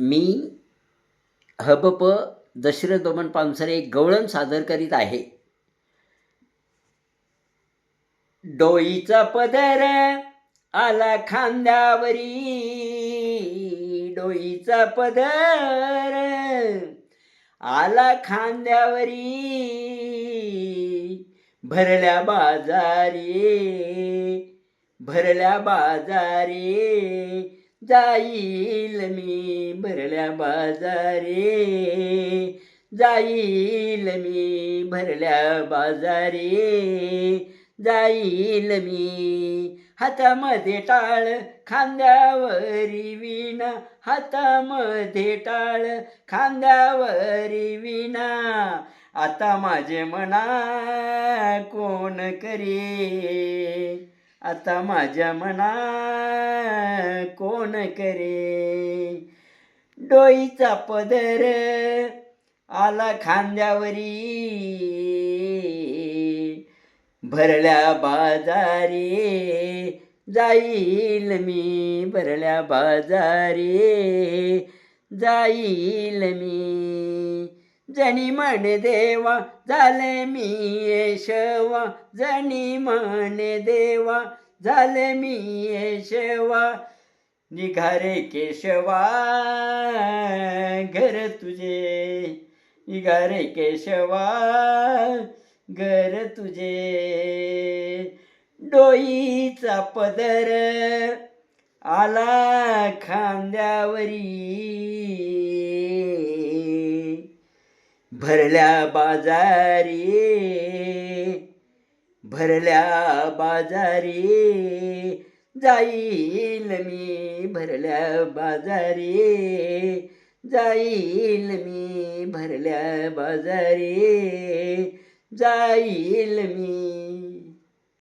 मी हबप दशरथ दोमन पानसरे गवळण सादर करीत आहे. डोईचा पदर आला खांद्यावरी. डोईचा पदर आला खांद्यावरी. भरल्या बाजारी भरल्या बाजारी. जाईल मी भरल्या बाजारी. जाईल मी भरल्या बाजारी. जाईल मी हातामध्ये टाळ खांद्यावरी विणा. हातामध्ये टाळ खांद्यावरी विणा. आता माझे मना कोण करे आता माझ्या मना कोण करे? डोईचा पदर आला खांद्यावरी. भरल्या बाजारी जाईल मी भरल्या बाजारी जाईल मी. जणी म्हणे देवा झाले मी येशवा. जणी म्हणे देवा झाले मी येशवा. निघारे केशवा घर तुझे. निघारे केशवा घर तुझे. डोईचा पदर आला खांद्यावरी. भरल्या बाजारी भरल्या बाजारी जाईल मी भरल्या बाजारी जाईल मी भरल्या बाजारी जाईल मी